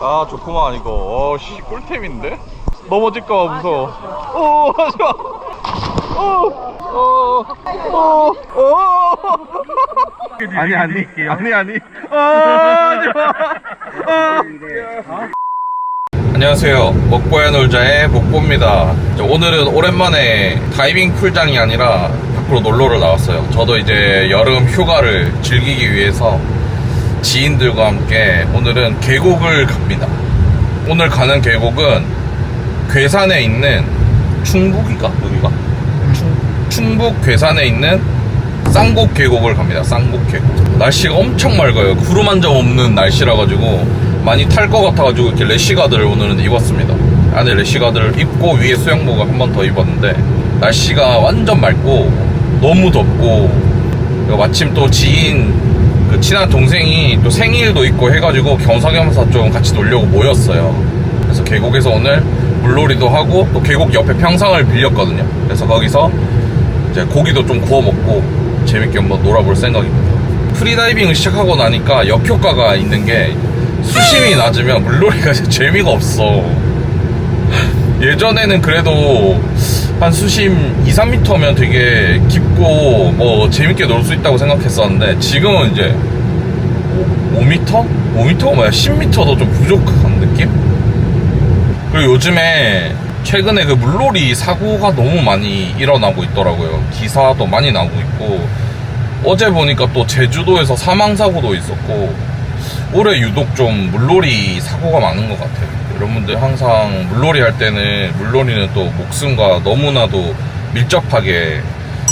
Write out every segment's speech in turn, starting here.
아 좋구만 이거. 어씨 꿀템인데? 넘어질까봐 무서워. 오 하지마. 오오오오 아니 아니 아니 아니. 아 하지마. 안녕하세요. 먹보야 놀자의 먹보입니다. 저 오늘은 오랜만에 다이빙 풀장이 아니라 밖으로 놀러를 나왔어요. 저도 이제 여름 휴가를 즐기기 위해서 지인들과 함께 오늘은 계곡을 갑니다 오늘 가는 계곡은 괴산에 있는 충북이가 여기가 충, 충북 괴산에 있는 쌍곡 계곡을 갑니다. 쌍곡 계곡. 날씨가 엄청 맑아요. 구름 한 점 없는 날씨라 가지고 많이 탈 것 같아 가지고 이렇게 래시가드를 오늘은 입었습니다. 안에 래시가드를 입고 위에 수영복을 한 번 더 입었는데 날씨가 완전 맑고 너무 덥고 마침 또 지인 그 친한 동생이 또 생일도 있고 해가지고 겸사겸사 좀 같이 놀려고 모였어요. 그래서 계곡에서 오늘 물놀이도 하고 또 계곡 옆에 평상을 빌렸거든요. 그래서 거기서 이제 고기도 좀 구워 먹고 재밌게 한번 놀아볼 생각입니다. 프리다이빙을 시작하고 나니까 역효과가 있는 게 수심이 낮으면 물놀이가 재미가 없어. 예전에는 그래도 한 수심 2, 3m면 되게 깊고 뭐 재밌게 놀 수 있다고 생각했었는데 지금은 이제 5, 5m? 5m가 뭐야? 10m도 좀 부족한 느낌? 그리고 요즘에 최근에 그 물놀이 사고가 너무 많이 일어나고 있더라고요. 기사도 많이 나고 있고 어제 보니까 또 제주도에서 사망 사고도 있었고 올해 유독 좀 물놀이 사고가 많은 것 같아요. 여러분들 항상 물놀이 할 때는 물놀이는 또 목숨과 너무나도 밀접하게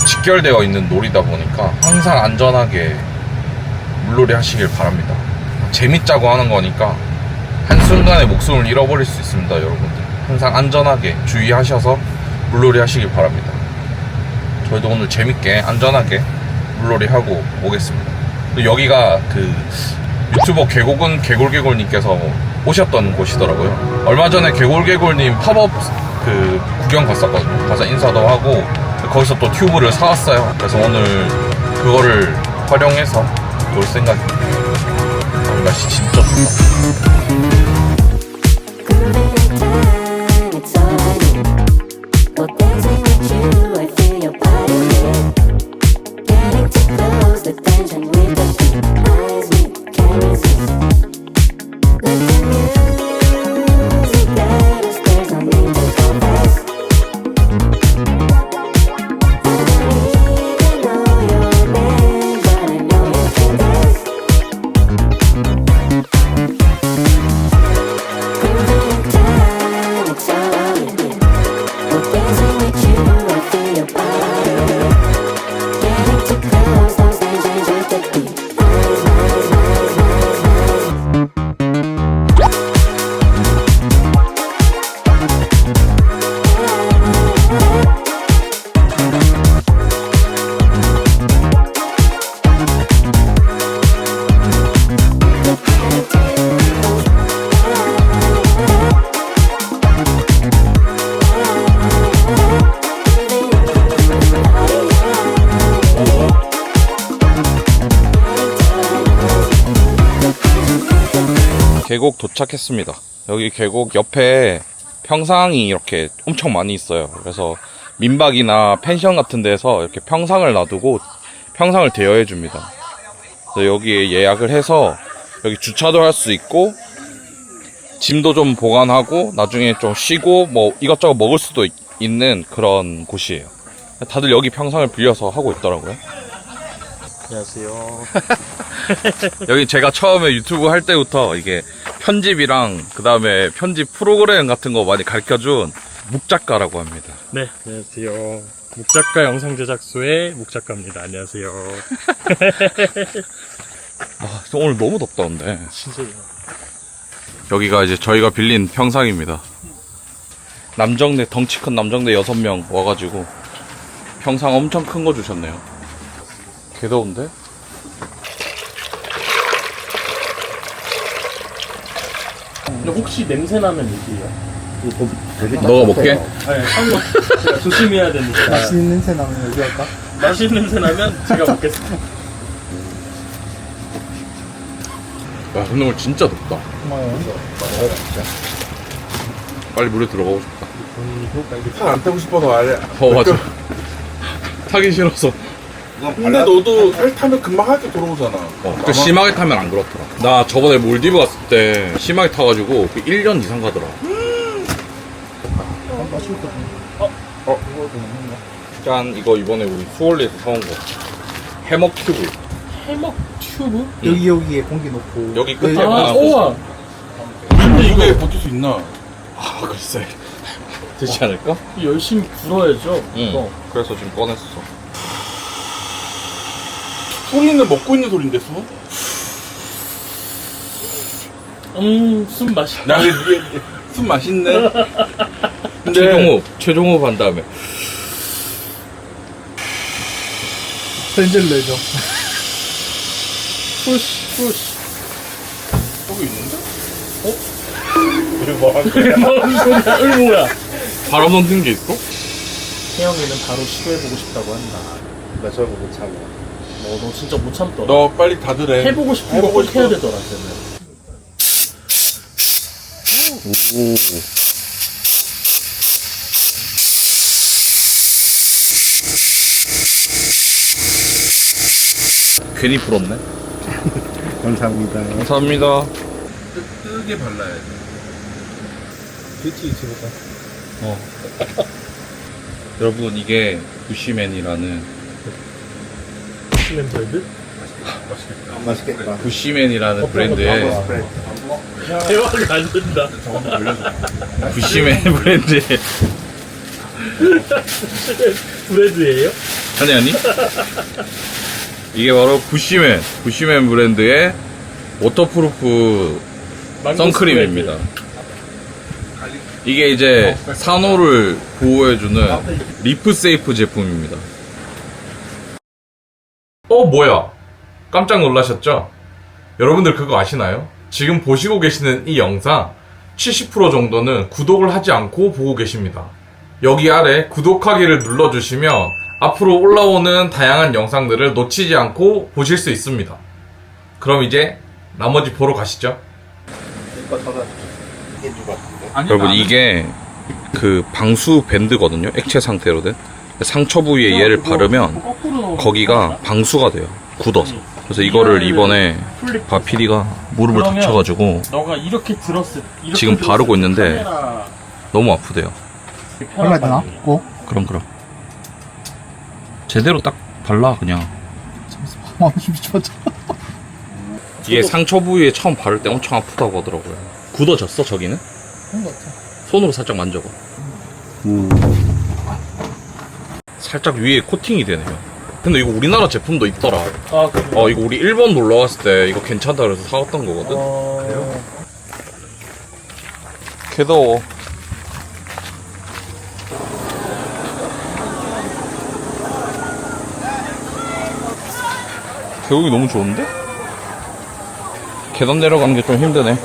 직결되어 있는 놀이다 보니까 항상 안전하게 물놀이 하시길 바랍니다. 재밌자고 하는 거니까 한순간에 목숨을 잃어버릴 수 있습니다, 여러분들. 항상 안전하게 주의하셔서 물놀이 하시길 바랍니다. 저희도 오늘 재밌게 안전하게 물놀이 하고 오겠습니다. 또 여기가 그 유튜버 개골은 개골개골님께서 오셨던 곳이더라고요. 얼마 전에 개골개골님 팝업 그 구경 갔었거든요. 가서 인사도 하고 거기서 또 튜브를 사왔어요. 그래서 오늘 그거를 활용해서 놀 생각입니다. 아, 날씨 진짜 좋다. 계곡 도착했습니다. 여기 계곡 옆에 평상이 이렇게 엄청 많이 있어요. 그래서 민박이나 펜션 같은 데서 이렇게 평상을 놔두고 평상을 대여해 줍니다. 여기에 예약을 해서 여기 주차도 할 수 있고 짐도 좀 보관하고 나중에 좀 쉬고 뭐 이것저것 먹을 수도 있- 있는 그런 곳이에요. 다들 여기 평상을 빌려서 하고 있더라고요. 안녕하세요. 여기 제가 처음에 유튜브 할 때부터 이게 편집이랑 그 다음에 편집 프로그램 같은 거 많이 가르쳐준 묵작가라고 합니다. 네, 안녕하세요. 묵작가 영상 제작소의 묵작가입니다. 안녕하세요. 아, 오늘 너무 덥다 근데. 진짜 여기가 이제 저희가 빌린 평상입니다. 남정네 덩치 큰 남정네 여섯 명 와가지고 평상 엄청 큰 거 주셨네요. 개 더운데? 근데 혹시 냄새 나면 얘기해요. 너가 먹게? 아니, 상관 제가 조심해야 되니까. 맛있는 냄새 나면 여기 할까? 맛있는 냄새 나면 제가 먹겠습니다. 야 근데 오늘 진짜 덥다 빨리 물에 들어가고 싶다 팔안 타고 싶어서 아예. 어 맞아 타기 싫어서 근데 너도 살 타면 금방 하게 돌아오잖아. 어, 그 심하게 타면 안 그렇더라 나 저번에 몰디브 갔을 때 심하게 타가지고 그 1년 이상 가더라 어? 짠 이거 이번에 우리 수월리에서 사온 거 해먹 큐브 해먹 튜브? 여기 여기에 공기 넣고 여기 끝에 네, 하나 아, 우와. 근데 이게 버틸 수 있나? 아 글쎄 되지 않을까? 열심히 불어야죠. 응. 그래서 지금 꺼냈어 소리는 먹고 있는 소리인데 수? 음, 숨 맛있다. 야, 이게 숨 맛있네. 근데 최종호 최종호 한 다음에 벤젤 내죠 푸시, 푸시. 거기 있는데? 뭔 소리야? 을 뭐야? 바람 넣는 게 있어? 태영이는 바로 시도해보고 싶다고 한다. 나 저거 못 참아 너, 너 진짜 못 참더라. 너 빨리 닫으래. 해보고 싶은 거 해보고 꼭 싶어. 해야 되더라, 쟤는. 괜히 불었네 감사합니다 감사합니다 뜨 게 발라야 돼. 뷰티 유튜브다 어. 여러분 이게 부시맨이라는 시멘 브랜드? 맛있겠다. 부시맨이라는 브랜드의 대화가 안 된다. 부시맨 브랜드의 브랜드예요? 아니 아니. 이게 바로 부시맨 부시맨 브랜드의 워터프루프 망고 선크림입니다. 이게 이제 산호를 보호해주는 리프세이프 제품입니다 어 뭐야 깜짝 놀라셨죠? 여러분들 그거 아시나요? 지금 보시고 계시는 이 영상 70% 정도는 구독을 하지 않고 보고 계십니다. 여기 아래 구독하기를 눌러주시면 앞으로 올라오는 다양한 영상들을 놓치지 않고 보실 수 있습니다. 그럼 이제 나머지 보러 가시죠. 여러분 이게 그 방수 밴드거든요. 액체 상태로 된 상처 부위에 얘를 바르면 거기가 방수가 돼요. 굳어서. 그래서 이거를 이번에. 바 PD가 무릎을 그러면- 다쳐가지고 너가 이렇게 들었을 이렇게 지금 들었을 바르고 때 있는데 카메라 너무 아프대요. 편한 얼마 되나? 고? 그럼 그럼. 제대로 딱 발라 그냥. 아 미쳤죠 이게 상처 부위에 처음 바를 때 엄청 아프다고 하더라고요. 굳어졌어 저기는? 그런 거 같아 손으로 살짝 만져봐. 살짝 위에 코팅이 되네요. 근데 이거 우리나라 제품도 있더라. 아, 그래. 어 이거 우리 일본 놀러 갔을 때 이거 괜찮다 그래서 사왔던 거거든. 어... 개더워. 계곡이 너무 좋은데? 계단 내려가는 게 좀 힘드네.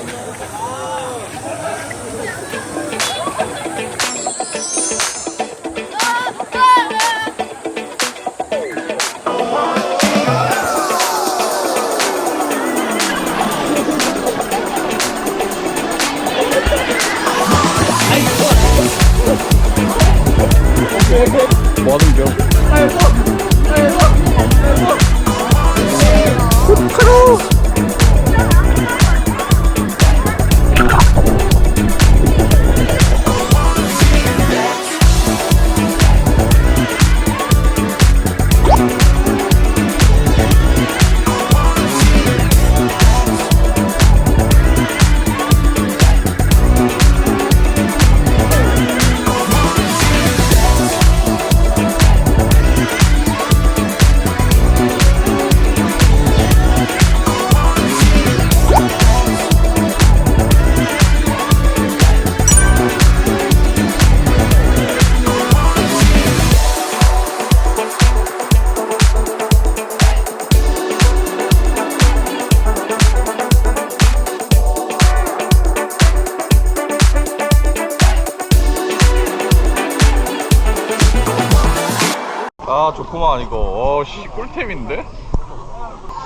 아 좋구만 이거 어씨 꿀템인데?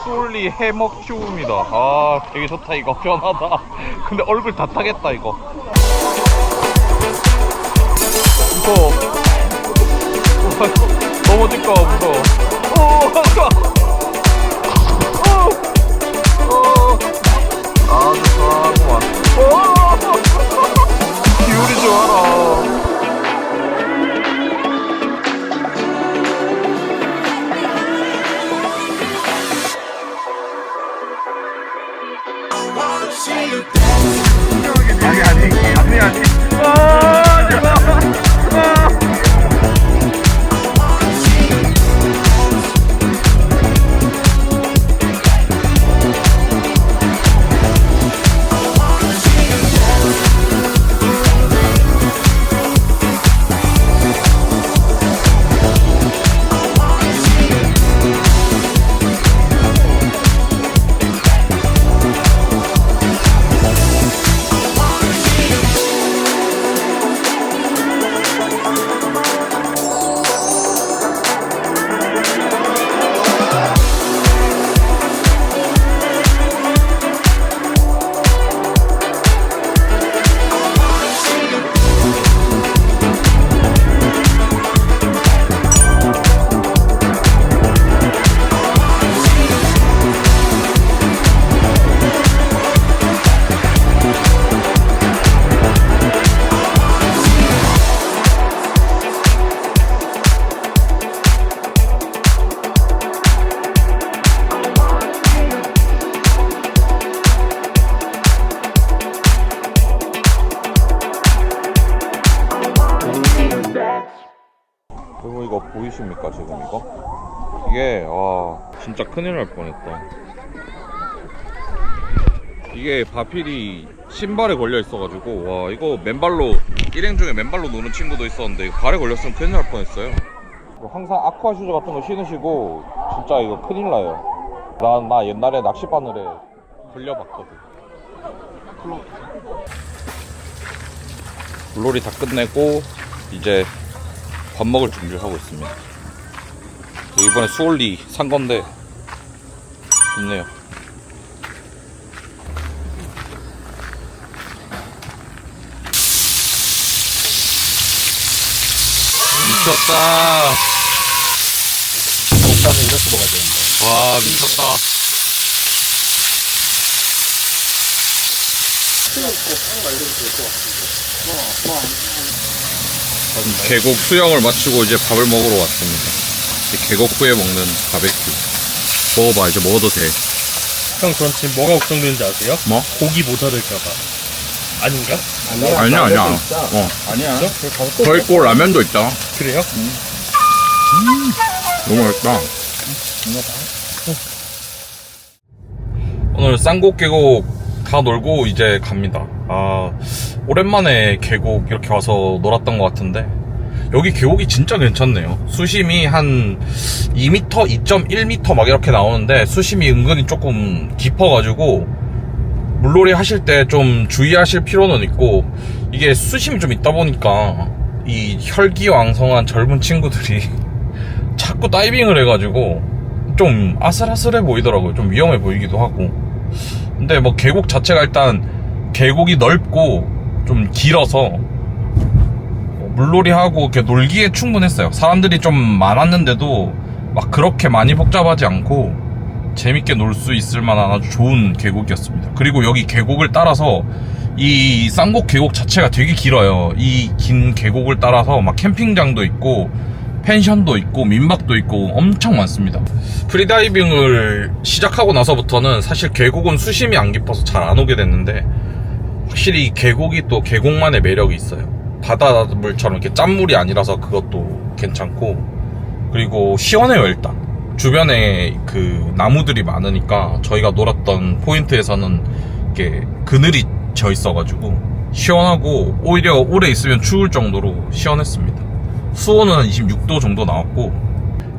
수올리 해먹 큐브입니다. 아, 되게 좋다, 이거. 편하다. 근데 얼굴 다 타겠다, 이거. 무서워. 넘어질까, 봐, 무서워. 오, 여러분 이거 보이십니까 지금 이거? 이게 아 진짜 큰일 날 뻔했다. 이게 바필이 신발에 걸려 있어가지고 와 이거 맨발로 일행 중에 맨발로 노는 친구도 있었는데 발에 걸렸으면 큰일 날 뻔했어요. 항상 아쿠아 슈즈 같은 거 신으시고 진짜 이거 큰일 나요. 난 나 옛날에 낚시바늘에 걸려봤거든. 물놀이 다 끝내고 이제 밥 먹을 준비를 하고 있습니다. 저 이번에 수올리 산 건데 좋네요. 미쳤다. 먹다가 이렇게 먹어야 되는데. 와 미쳤다. 계곡 수영을 마치고 이제 밥을 먹으러 왔습니다. 이제 계곡 후에 먹는 바베큐. 먹어봐 이제 먹어도 돼. 형, 전 지금 뭐가 걱정되는지 아세요? 뭐? 고기 모자랄까봐. 아닌가? 아니야 아니야. 어. 아니야. 더 있고 라면도 있다. 그래요? 너무 맛있다. 오늘 쌍곡 계곡 다 놀고 이제 갑니다. 아, 오랜만에 계곡 이렇게 와서 놀았던 것 같은데, 여기 계곡이 진짜 괜찮네요. 수심이 한 2m, 2.1m 막 이렇게 나오는데, 수심이 은근히 조금 깊어가지고, 물놀이 하실 때 좀 주의하실 필요는 있고, 이게 수심이 좀 있다 보니까, 이 혈기왕성한 젊은 친구들이 자꾸 다이빙을 해가지고 좀 아슬아슬해 보이더라고요. 좀 위험해 보이기도 하고. 근데 뭐 계곡 자체가 일단 계곡이 넓고 좀 길어서 뭐 물놀이하고 이렇게 놀기에 충분했어요. 사람들이 좀 많았는데도 막 그렇게 많이 복잡하지 않고 재밌게 놀 수 있을 만한 아주 좋은 계곡이었습니다. 그리고 여기 계곡을 따라서 이 쌍곡 계곡 자체가 되게 길어요. 이 긴 계곡을 따라서 막 캠핑장도 있고 펜션도 있고 민박도 있고 엄청 많습니다. 프리다이빙을 시작하고 나서부터는 사실 계곡은 수심이 안 깊어서 잘 안 오게 됐는데 확실히 계곡이 또 계곡만의 매력이 있어요. 바닷물처럼 이렇게 짠물이 아니라서 그것도 괜찮고 그리고 시원해요 일단. 주변에 그 나무들이 많으니까 저희가 놀았던 포인트에서는 이렇게 그늘이 져 있어가지고 시원하고 오히려 오래 있으면 추울 정도로 시원했습니다. 수온은 한 26도 정도 나왔고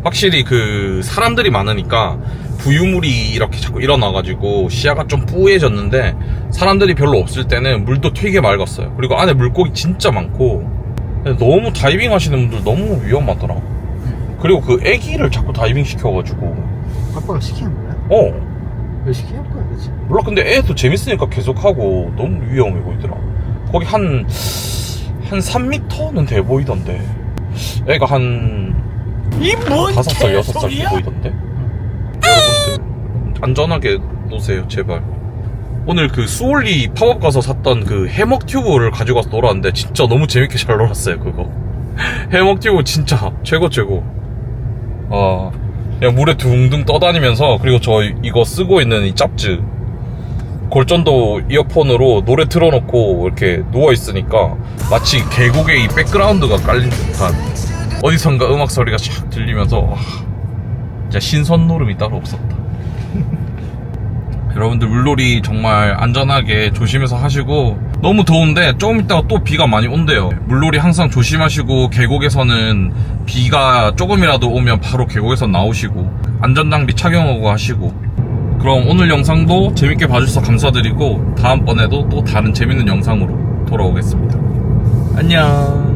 확실히 그 사람들이 많으니까 부유물이 이렇게 자꾸 일어나가지고 시야가 좀 뿌얘졌는데 사람들이 별로 없을 때는 물도 되게 맑았어요. 그리고 안에 물고기 진짜 많고 너무 다이빙 하시는 분들 너무 위험하더라. 그리고 그 애기를 자꾸 다이빙 시켜가지고 아빠가 시키는 거야? 어몇 시기 할 거야, 그치? 몰라 근데 애도 재밌으니까 계속하고 너무 위험해 보이더라 거기 한 한 3m는 돼 보이던데 애가 한 다섯 살 여섯 살돼 보이던데 안전하게 노세요 제발. 오늘 그 수올리 팝업 가서 샀던 그 해먹 튜브를 가지고 와서 놀았는데 진짜 너무 재밌게 잘 놀았어요 그거. 해먹 튜브 진짜 최고 최고. 아 그냥 물에 둥둥 떠다니면서 그리고 저 이거 쓰고 있는 이 짭즈. 골전도 이어폰으로 노래 틀어놓고 이렇게 누워있으니까 마치 계곡에 이 백그라운드가 깔린 듯한 어디선가 음악 소리가 쫙 들리면서 와, 진짜 신선 노름이 따로 없었다 여러분들 물놀이 정말 안전하게 조심해서 하시고 너무 더운데 조금 있다가 또 비가 많이 온대요. 물놀이 항상 조심하시고 계곡에서는 비가 조금이라도 오면 바로 계곡에서 나오시고 안전장비 착용하고 하시고. 그럼 오늘 영상도 재밌게 봐주셔서 감사드리고 다음번에도 또 다른 재밌는 영상으로 돌아오겠습니다. 안녕